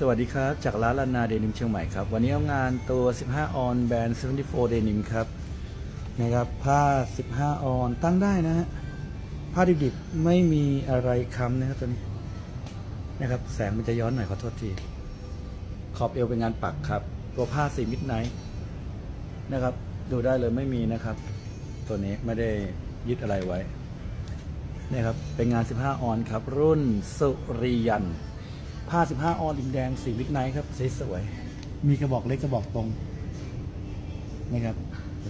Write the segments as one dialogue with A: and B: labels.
A: สวัสดีครับ จากร้านลานาเดนิมเชียงใหม่ครับ วันนี้เอางานตัว 15 ออนแบรนด์ 74 เดนิมครับนะครับผ้า 15 ออนตั้งได้นะฮะผ้าดิบๆไม่มีอะไรค้ำนะครับตัวนี้นะครับ แสงมันจะย้อนหน่อยขอโทษทีขอบเอวเป็นงานปักครับ ตัวผ้าสีมิดไนท์นะครับ ดูได้เลยไม่มีนะครับ ตัวนี้ไม่ได้ยึดอะไรไว้นี่ครับเป็นงาน 15 ออนครับ รุ่นสุริยัน ผ้า 15 ออนดินแดงสีมิดไนท์ครับสวยๆมีกระบอกเล็กกระบอกตรงนะครับ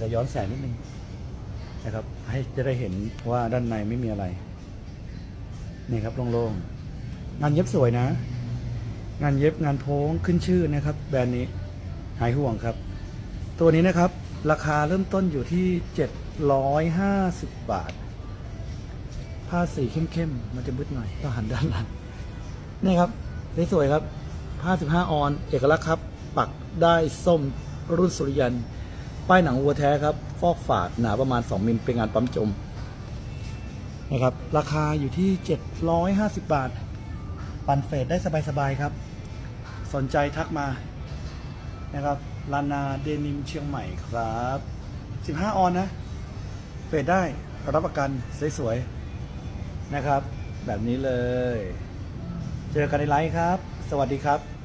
A: จะย้อนแสงนิดนึงนะครับ ให้จะได้เห็นว่าด้านในไม่มีอะไรนี่ครับโล่งๆงานเย็บสวยนะ งานเย็บงานโพ้งขึ้นชื่อนะครับ แบรนด์นี้หายห่วงครับ ตัวนี้นะครับ ราคาเริ่มต้นอยู่ที่ 750 บาท ผ้าสีเข้มๆ มันจะมืดหน่อยต้องหันด้านหลังนี่ครับ สวยครับ 55 ออน เอกลักษณ์ครับ ปักได้ส้มรุ่นสุริยัน ป้ายหนังวัวแท้ครับ ฟอกฝาดหนาประมาณ 2 มิล เป็นงานปั๊มจม นะครับ ราคาอยู่ที่ 750 บาท ปันเฟดได้สบาย ๆ ครับ สนใจทักมา นะครับลานาเดนิมเชียงใหม่ครับ 15 ออนนะ เฟดได้รับประกันสวยๆนะครับ แบบนี้เลย เจอกันในไลฟ์ครับ สวัสดีครับ